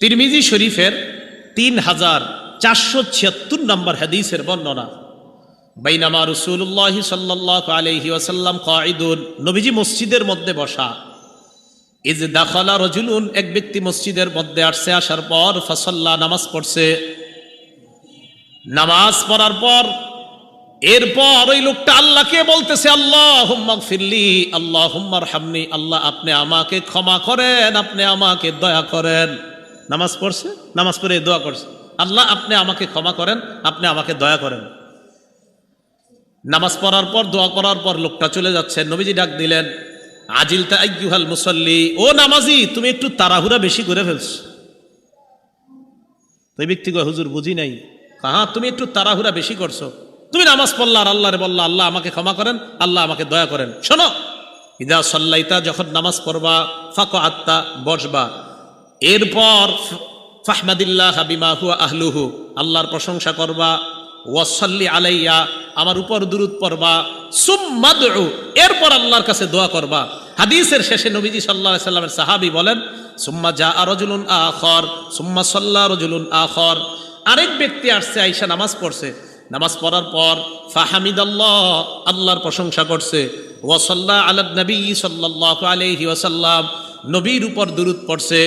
তিরমিজি শরীফের তিন হাজার চারশো ছিয়াত্তর নম্বর হাদিসের বর্ণনা। বাইনামা রসুল্লাহ সাল্লাহ আলহি ওয়াসাল্লাম কাঈদুন, নবীজি মসজিদের মধ্যে বসা। ইজ দাখলা রজুলুন, এক ব্যক্তি মসজিদের মধ্যে আসছে, আসার পর ফসল্লা নামাজ পড়ছে। নামাজ পড়ার পর, এরপর ওই লোকটা আল্লাহকে বলতেছে আল্লাহ ফিরলি আল্লাহ হুম্মার হামনি আল্লাহ আপনি আমাকে ক্ষমা করেন, আপনি আমাকে দয়া করেন। নামাজ পড়ছে নামাজ পড়ে দোয়া করছে। আল্লাহ আপনি আমাকে ক্ষমা করেন আপনি আমাকে দয়া করেন। নামাজ পড়ার পর দোয়া করার পর লোকটা চলে যাচ্ছে নবীজি ডাক দিলেন আজিল তাইহাল মুসল্লি। ও নামাজি তুমি একটু তাড়াহুড়া বেশি করে ফেলছো। তো এই ব্যক্তি কয়, হুজুর বুঝি নাই। হ্যাঁ তুমি একটু তাড়াহুড়া বেশি করছ। তুমি নামাজ পড়লা? আর আল্লাহরে বললা আল্লাহ আমাকে ক্ষমা করেন আল্লাহ আমাকে দয়া করেন। শোনো ইদা সল্লাইতা যখন নামাজ পড়বা ফাঁক আত্মা বসবা। এরপর ফাহমাদিল্লাহ হাবিমা হুয়া আহলুহু, আল্লাহর প্রশংসা করবা ওয়াসল্লি আলাইয়া, আমার উপর দুরুদ পড়বা সুম্মাদু এরপর আল্লাহর কাছে দোয়া করবা। হাদিসের শেষে নবীজি সাল্লাহ সাল্লামের সাহাবি বলেন, সুম্মা যা রজুলুন আখর, সুম্মা সাল্লাহ রজুলুন আখর। আরেক ব্যক্তি আসছে আইসা নামাজ পড়ছে। নামাজ পড়ার পর ফাহামিদ আল্লাহ আল্লাহর প্রশংসা করছে। ওয়াসাল্লাহ আলাদ নবী সাল্লাহ আলহি ওয়াসাল্লাম, নবীর উপর দুরুদ পড়ছে।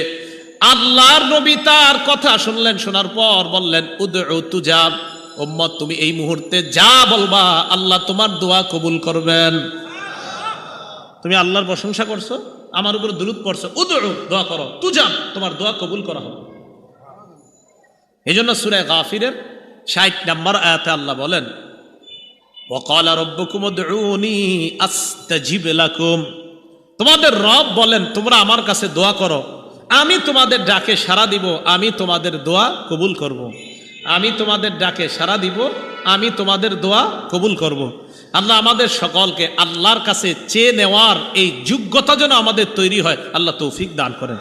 আল্লাহর নবী তার কথা শুনলেন শোনার পর বললেন উদউ তুজাব উম্মত তুমি এই মুহূর্তে যা বলবা আল্লাহ তোমার দোয়া কবুল করবেন তুমি আল্লাহর প্রশংসা করছো আমার উপর দুরুদ পড়ছো উদউ দোয়া করো তুজাব তোমার দোয়া কবুল করা হবে এই জন্য সুরায় গাফিরের ষাট নম্বর আয়াতে আল্লাহ বলেন وقال ربكم ادعوني استجب لكم তোমাদের রব বলেন তোমরা আমার কাছে দোয়া করো আমি তোমাদের ডাকে সাড়া দিব, আমি তোমাদের দোয়া কবুল করব। আমি তোমাদের ডাকে সাড়া দিব, আমি তোমাদের দোয়া কবুল করব। আল্লাহ আমাদের সকলকে আল্লাহর কাছে চেয়ে নেওয়ার এই যোগ্যতা যেন আমাদের তৈরি হয়, আল্লাহ তৌফিক দান করেন।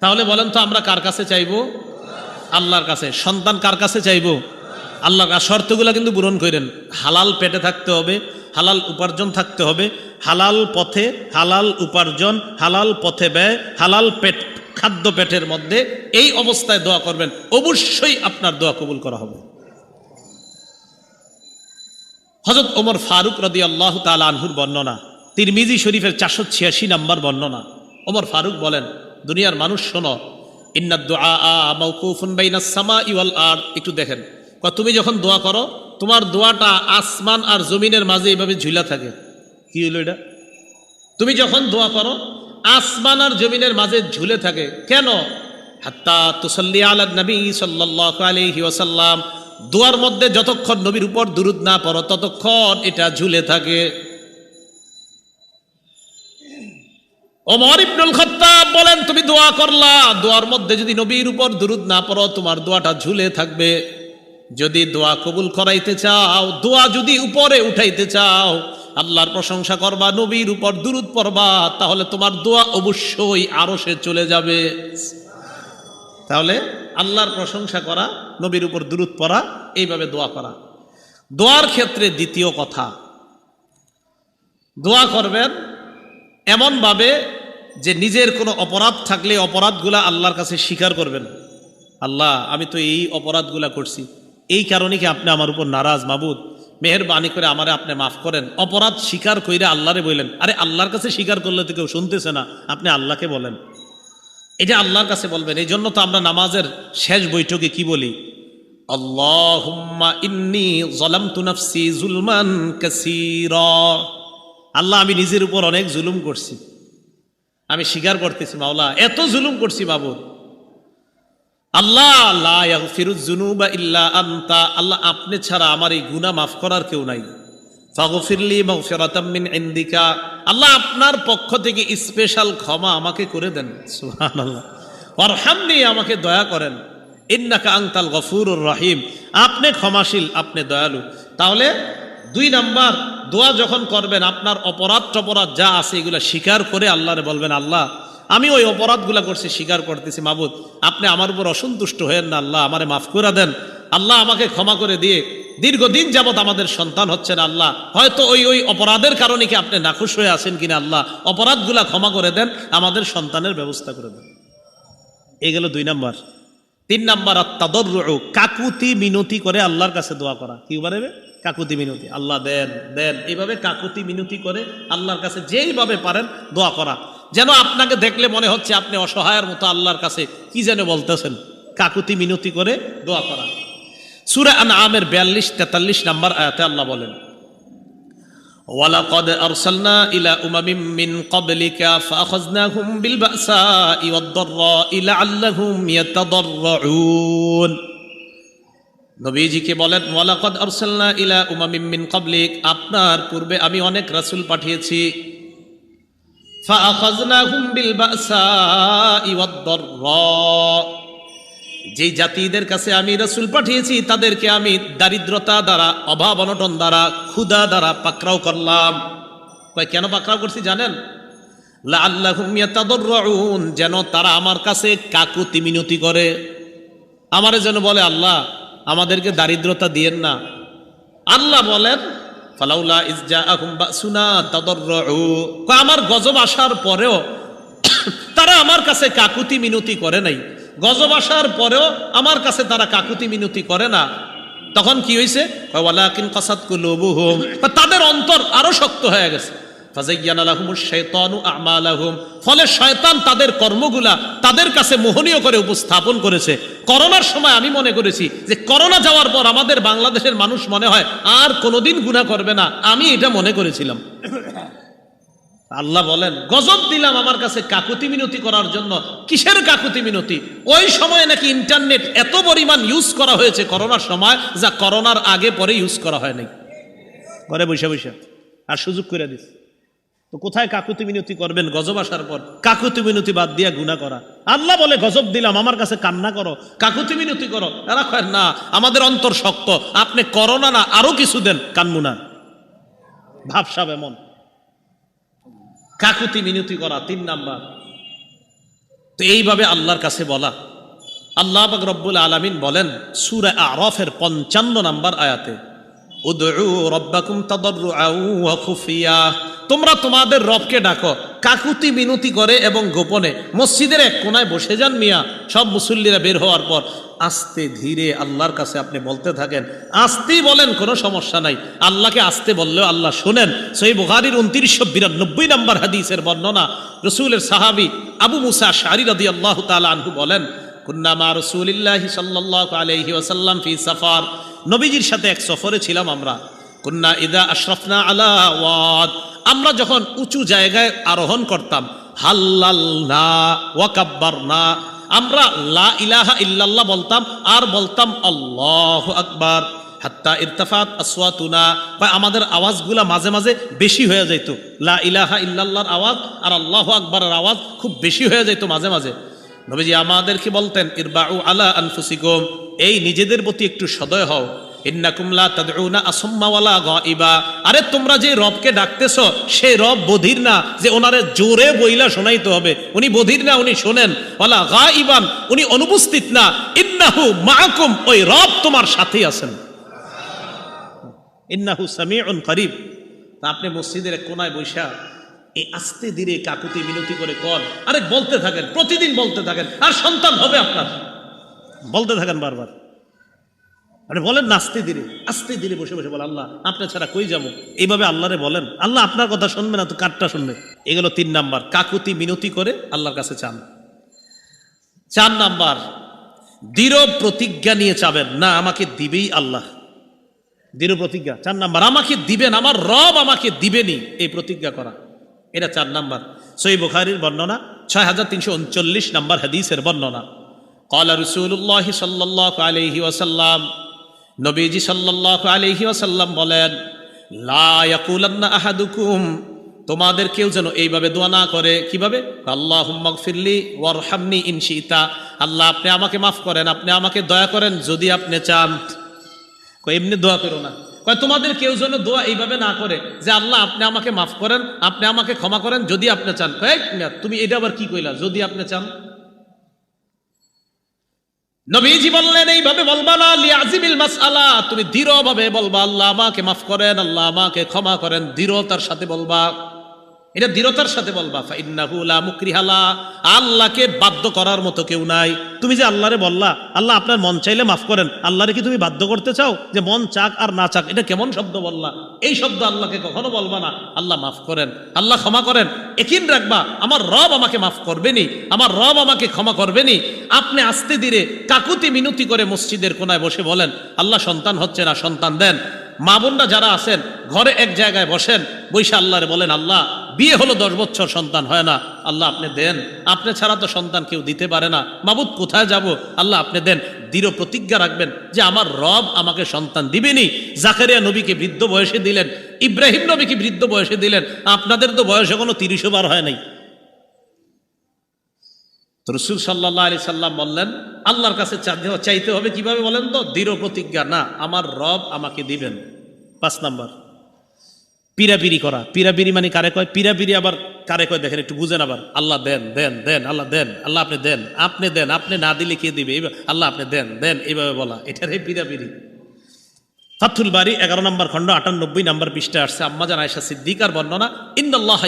তাহলে বলেন তো, আমরা কার কাছে চাইব? আল্লাহর কাছে। সন্তান কার কাছে চাইব? আল্লাহ শর্তগুলো কিন্তু পূরণ করেন। হালাল পেটে থাকতে হবে হালাল উপার্জন থাকতে হবে। হালাল পথে হালাল উপার্জন, হালাল পথে ব্যয়, হালাল পেট, খাদ্য পেটের মধ্যে এই অবস্থায় দোয়া করবেন। অবশ্যই আপনার দোয়া কবুল করা হবে। হজরত ওমর ফারুক রদি আল্লাহ তাল আনহুর বর্ণনা, তিরমিজি শরীফের চারশো ছিয়াশি নম্বর বর্ণনা। ওমর ফারুক বলেন, দুনিয়ার মানুষ, শোনো ইন্নাদ দোয়া মৌকুফুন বাইনা সামা ইওয়াল আর একটু দেখেন। তুমি যখন দোয়া করো তোমার দোয়াটা আসমান আর জমিনের মাঝে এইভাবে ঝুলা থাকে। কি হইল এটা? তুমি যখন দোয়া করো, আসমান আর জমিনের মাঝে ঝুলে থাকে। কেন? হাত্তা তুসল্লি আলা নবী সাল্লাহ আলহি ওয়াসাল্লাম। দোয়ার মধ্যে যতক্ষণ নবীর উপর দুরুদ না পড়ো, ততক্ষণ এটা ঝুলে থাকে। ওমর ইবনুল খত্তাব বলেন, তুমি দোয়া করলা। দোয়ার মধ্যে যদি নবীর উপর দুরুদ না পড়ো, তোমার দোয়াটা ঝুলে থাকবে। যদি দোয়া কবুল করাইতে চাও, দোয়া যদি উপরে উঠাইতে চাও, আল্লাহর প্রশংসা করবা, নবীর উপর দুরুদ পড়বা, তাহলে তোমার দোয়া অবশ্যই আরও সে চলে যাবে। তাহলে আল্লাহর প্রশংসা করা, নবীর উপর দুরুদ পড়া, এইভাবে দোয়া করা। দোয়ার ক্ষেত্রে দ্বিতীয় কথা, দোয়া করবেন এমনভাবে যে নিজের কোনো অপরাধ থাকলে অপরাধগুলা আল্লাহর কাছে স্বীকার করবেন। আল্লাহ, আমি তো এই অপরাধগুলা করছি। এই কারণে কি আপনি আমার উপর নারাজ, মাবুদ? মেহরবানি করে আমারে আপনি মাফ করেন। অপরাধ স্বীকার কইরে আল্লাহরে বললেন আরে, আল্লাহর কাছে স্বীকার করলে তো কেউ শুনতেছে না। আপনি আল্লাহকে বলেন। এটা আল্লাহর কাছে বলবেন, এই জন্য তো আমরা নামাজের শেষ বৈঠকে কি বলি? আল্লাহ, আমি নিজের উপর অনেক জুলুম করছি। আমি স্বীকার করতেছি, মাওলা। এত জুলুম করছি বাবুর আল্লাহ, লা ইয়াগফিরুজ যুনুবা ইল্লা আনতা। আল্লাহ, আপনি ছাড়া আমার এই গুনাহ মাফ করার কেউ নাই। ফাগফিরলি মাগফিরাতাম মিন ইনদিকা। আল্লাহ, আপনার পক্ষ থেকে স্পেশাল ক্ষমা আমাকে করে দেন। সুবহানাল্লাহ। ওয়ারহামনি, আমাকে দয়া করেন। ইন্নাকা আনতাল গফুরুর রহিম। আপনি ক্ষমাশীল, আপনি দয়ালু। তাহলে, দুই নাম্বার, দোয়া যখন করবেন, আপনার অপরাধ টপরাধ যা আছে, এগুলো স্বীকার করে আল্লাহরে বলবেন, আল্লাহ আমি ওই অপরাধগুলা করছি, স্বীকার করতেছি, মাবুদ, আপনি আমার উপর অসন্তুষ্ট হয়েন না, আল্লাহ আমারে মাফ করে দেন। আল্লাহ আমাকে ক্ষমা করে দিয়ে দীর্ঘদিন যাবত আমাদের সন্তান হচ্ছে না আল্লাহ। হয়তো ওই ওই অপরাধের কারণে কি আপনি নাখুশ হয়ে আছেন কিনা আল্লাহ? অপরাধগুলা ক্ষমা করে দেন, আমাদের সন্তানের ব্যবস্থা করে দেন। এই গেল দুই নাম্বার। তিন নাম্বার তাদর কাকুতি মিনতি করে আল্লাহর কাছে দোয়া করা। কি পারবে কাকুতি মিনতি। আল্লাহ দেন দেন। এইভাবে কাকুতি মিনতি করে আল্লাহর কাছে যেইভাবে পারেন দোয়া করা। যেন আপনাকে দেখলে মনে হচ্ছে আপনি অসহায়ের মতো আল্লাহর কাছে কি যেন বলতেছেন। কাকুতি মিনতি করে দোয়া করা। সুরা আন আমের বিয়াল্লিশ, তেতাল্লিশ নাম্বার আয়াতে আল্লাহ বলেন, ওয়ালাকদ আরসালনা ইলা উমামিম মিন ক্বাবলিকা ফাখাযনাহুম বিল বাসাই ওয়াদ-দাররা লাআল্লাহুম ইয়াতাদাররুন নবীজিকে বলেন, ওয়ালাকদ আরসালনা ইলা উমামিম মিন ক্বাবলিক, আপনার পূর্বে আমি অনেক রাসূল পাঠিয়েছি। যেই জাতিদের কাছে আমি রসুল পাঠিয়েছি, তাদেরকে আমি দারিদ্রতা দ্বারা, অভাব অনটন দ্বারা, ক্ষুধা দ্বারা পাকড়াও করলাম। কেন পাকড়াও করছি জানেন? যেন তারা আমার কাছে কাকুতি মিনতি করে। আমারে যেন বলে, আল্লাহ, আমাদেরকে দারিদ্রতা দিয়েন না। আল্লাহ বলেন ফালাউলা ইজা আহম বা সুনা কয়, আমার গজব আসার পরেও তারা আমার কাছে কাকুতি মিনতি করে নাই। গজব আসার পরেও আমার কাছে তারা কাকুতি মিনতি করে না। তখন কি হয়েছে তাদের অন্তর আরও শক্ত হয়ে গেছে। ফলে শয়তান তাদের কর্মগুলা তাদের কাছে মোহনীয় করে উপস্থাপন করেছে। করোনার সময় আমি মনে করেছি যে করোনা যাওয়ার পর আমাদের বাংলাদেশের মানুষ মনে হয় আর কোনোদিন গুনাহ করবে না। আমি এটা মনে করেছিলাম। আল্লাহ বলেন, গজব দিলাম আমার কাছে কাকুতি মিনতি করার জন্য। কিসের কাকুতি মিনতি? ওই সময় নাকি ইন্টারনেট এত পরিমাণ ইউজ করা হয়েছে করোনার সময়, যা করোনার আগে পরে ইউজ করা হয় নাই ঘরে বসে বসে। আর সুযোগ করে দিস। তো কোথায় কাকুতি মিনতি করবেন? গজব আসার পর কাকুতি মিনতি বাদ দিয়া গুণা করা। আল্লাহ বলে, গজব দিলাম, আমার কাছে কান্না করো। কাকুতি মিনতি করো। এরা না, আমাদের অন্তর শক্ত। আপনি করোনা না না আরও কিছু দেন কানমুনা ভাবসাব এমন। কাকুতি মিনতি করা, তিন নাম্বার। তো এইভাবে আল্লাহর কাছে বলা। আল্লাহ রব্বুল আলামিন বলেন, সূরা আরফের পঞ্চান্ন নাম্বার আয়াতে তোমরা তোমাদের রবকে ডাকো, কাকুতি মিনতি করে এবং গোপনে মসজিদের এক কোনায় বসে যান মিয়া। সব মুসল্লিরা বের হওয়ার পর আস্তে ধীরে আল্লাহর কাছে আপনি বলতে থাকেন। আস্তেই বলেন, কোনো সমস্যা নাই। আল্লাহকে আস্তে বললেও আল্লাহ শোনেন। সেই বুখারির উনত্রিশশো বিরানব্বই নম্বর হাদিসের বর্ণনা। রসুলের সাহাবি আবু মুসা শারি রদি আল্লাহ তালা আনহু বলেন কুন্নামা রসুলিল্লাহি সাল্লাহ আলহি ওসাল্লাম ফি সাফার। নবীজির সাথে এক সফরে ছিলাম আমরা। কুন্না ইদা আশরাফনা আলা ওয়াদ। আমরা যখন উঁচু জায়গায় আরোহণ করতাম হাল্লাল না ওয়াকাব্বার না আমরা লা ইলাহা ইল্লাল্লাহ বলতাম, আর বলতাম আল্লাহ আকবার। হাত্তা ইরতাফাত আসওয়াতুনা। বা আমাদের আওয়াজগুলা মাঝে মাঝে বেশি হয়ে যাইত। লা ইলাহা ইল্লাল্লাহর আওয়াজ আর আল্লাহ আকবারের আওয়াজ খুব বেশি হয়ে যাইত মাঝে মাঝে। নবীজি আমাদেরকে বলতেন, ইরবাউ আলা আনফুসিকুম, এই নিজেদের প্রতি একটু সদয় হও। আরে তোমরা যে রবকে রব বধির না, যে ওনারে জোরে বইলা শোনাইতে হবে। উনি বধির না, উনি শোনেন। ওয়ালা উনি অনুপস্থিত না। ইন্নাহু মাআকুম, ওই রব তোমার সাথেই আছেন। ইন্নাহু সামিউন করিব। আপনি মসজিদের কোনায় বৈশা এই আস্তে ধীরে কাকুতি মিনতি করে কর আরে বলতে থাকেন, প্রতিদিন বলতে থাকেন, আর সন্তান হবে আপনার। বলতে থাকেন বারবার। আরে বলেন না, আস্তে ধীরে আস্তে ধীরে বসে বসে বলে আল্লাহ, আপনার ছাড়া কই যাব? এইভাবে আল্লাহরে বলেন। আল্লাহ আপনার কথা শুনবে না, তো কারটা শুনবে? এগুলো তিন নাম্বার, কাকুতি মিনতি করে আল্লাহর কাছে চান। চার নাম্বার, দৃঢ় প্রতিজ্ঞা নিয়ে চাবেন, না, আমাকে দিবেই আল্লাহ। দৃঢ় প্রতিজ্ঞা, চার নাম্বার, আমাকে দিবেন, আমার রব আমাকে দিবেনি এই প্রতিজ্ঞা করা। এটা চার নাম্বার। সই বুখারির বর্ণনা ছয় হাজার তিনশো উনচল্লিশ নাম্বার হাদিসের বর্ণনা। কলা রসুল্লাহ সাল্লাহ আলহি ওসাল্লাম নবীজি সাল্লাহ আলহি ওসাল্লাম বলেন লাকুলান্না আহাদুকুম তোমাদের কেউ যেন এইভাবে দোয়া না করে। কীভাবে? আল্লাহ ফিরলি ওয়ারহামনি ইনশিতা আল্লাহ, আপনি আমাকে মাফ করেন, আপনি আমাকে দয়া করেন যদি আপনি চান। এমনি দোয়া করো না। তোমাদের কেউ যেন দোয়া এইভাবে না করে যে, আল্লাহ, আপনি আমাকে মাফ করেন, আপনি আমাকে ক্ষমা করেন, যদি আপনি চান। কয়েক তুমি এটা আবার কি কইলা? যদি আপনি চান। নবীজি বললেন, এইভাবে বলবা না, লিয়াজিমিল মাসআলা, তুমি দৃঢ়ভাবে বলবা, আল্লাহ আমাকে মাফ করেন, আল্লাহ আমাকে ক্ষমা করেন, দৃঢ়তার সাথে বলবা। এটা দৃঢ়তার সাথে বলবা, ফাইন্নাহু লা মুকরিহালা আল্লাহকে বাধ্য করার মতো কেউ নাই। তুমি যে আল্লাহরে বললা, আল্লাহ আপনার মন চাইলে মাফ করেন। আল্লাহরে কি তুমি বাধ্য করতে চাও যে মন চাক আর না চাক? এটা কেমন শব্দ বললা? এই শব্দ আল্লাহকে কখনো বলবা না। আল্লাহ মাফ করেন। আল্লাহ ক্ষমা করেন। একিন রাখবা, আমার রব আমাকে মাফ করবেনি। আমার রব আমাকে ক্ষমা করবেনি। আপনি আস্তে ধীরে কাকুতি মিনতি করে মসজিদের কোনায় বসে বলেন, আল্লাহ সন্তান হচ্ছে না, সন্তান দেন। মা বোনরা যারা আছেন, ঘরে এক জায়গায় বসেন, বৈশা আল্লাহরে বলেন, আল্লাহ বিয়ে হলো দশ বছর সন্তান, হয় না? আল্লাহ আপনি দেন। আপনি ছাড়া তো সন্তান কেউ দিতে পারে না। মাবুদ, কোথায় যাব? আল্লাহ আপনি দেন। দৃঢ় প্রতিজ্ঞা রাখবেন যে আমার রব আমাকে সন্তান দিবেনি। জাকারিয়া নবীকে বৃদ্ধ বয়সে দিলেন। ইব্রাহিম নবীকে বৃদ্ধ বয়সে দিলেন। আপনাদের তো বয়স এখনও তিরিশও বার হয় নাই। রসুল সাল্লাহ আলি সাল্লাম বললেন, আল্লাহর কাছে চাইতে হবে কীভাবে বলেন তো? দৃঢ় প্রতিজ্ঞা। না, আমার রব আমাকে দিবেন। পাঁচ নাম্বার। পিরাপিরি করা। পিরাপিরি মানে কারে কয়? পিরাপিরি আবার কারে কয়? দেখেন, একটু বুঝেন আবার। আল্লাহ দেন দেন দেন, আল্লাহ দেন, আল্লাহ আপনি দেন আপনি দেন, আপনি না দিলে কে দিবে? আল্লাহ আপনি দেন দেন এইভাবে বলা। এটারে পিরাপিরি ফাথুল বাড়ি এগারো নম্বর খণ্ড, আটানব্বই নম্বর পৃষ্ঠা আসছে। আম্মা আম্মাজান আয়সা সিদ্দিকার বর্ণনা ইন্দাল্লাহ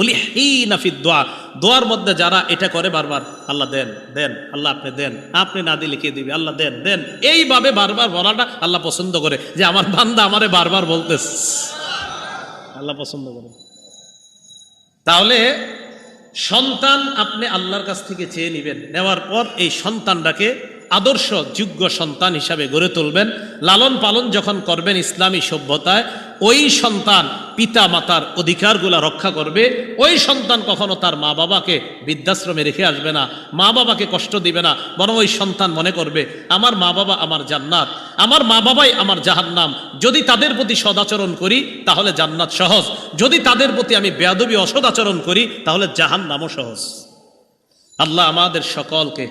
মুলিহিনা ফিদ দোয়া। দোয়ার মধ্যে যারা এটা করে বারবার, আল্লাহ দেন দেন, আল্লাহ আপনি দেন, আপনি না দিলে কে দিবে? আল্লাহ দেন দেন। এইভাবে বারবার বলাটা আল্লাহ পছন্দ করে। যে আমার বান্দা আমারে বারবার বলতেস আল্লাহ পছন্দ করে তাহলে সন্তান আপনি আল্লাহর কাছ থেকে চেয়ে নেবেন। নেওয়ার পর এই সন্তানটাকে আদর্শ, যোগ্য সন্তান হিসাবে গড়ে তুলবেন। লালন পালন যখন করবেন ইসলামী সভ্যতায়, ওই সন্তান পিতা মাতার অধিকারগুলা রক্ষা করবে। ওই সন্তান কখনো তার মা বাবাকে বৃদ্ধাশ্রমে রেখে আসবে না মা বাবাকে কষ্ট দিবে না, বরং ওই সন্তান মনে করবে, আমার মা বাবা আমার জান্নাত, আমার মা বাবাই আমার জাহান্নাম। যদি তাদের প্রতি সদাচরণ করি, তাহলে জান্নাত সহজ। যদি তাদের প্রতি আমি বেয়াদবি অসদাচরণ করি, তাহলে জাহান্নামও সহজ। আল্লাহ আমাদের সকলকে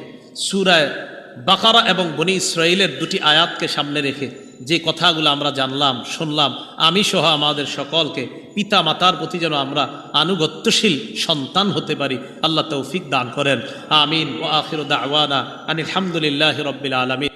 সুরায় বাকারা এবং বনি ইসরায়েলের দুটি আয়াতকে সামনে রেখে যে কথাগুলো আমরা জানলাম, শুনলাম, আমি সহ আমাদের সকলকে পিতা মাতার প্রতি যেন আমরা আনুগত্যশীল সন্তান হতে পারি, আল্লাহ তৌফিক দান করেন। আমিন। ও আখির দাওয়ানা আনিলামদুলিল্লাহ রব্বিল আলমিন।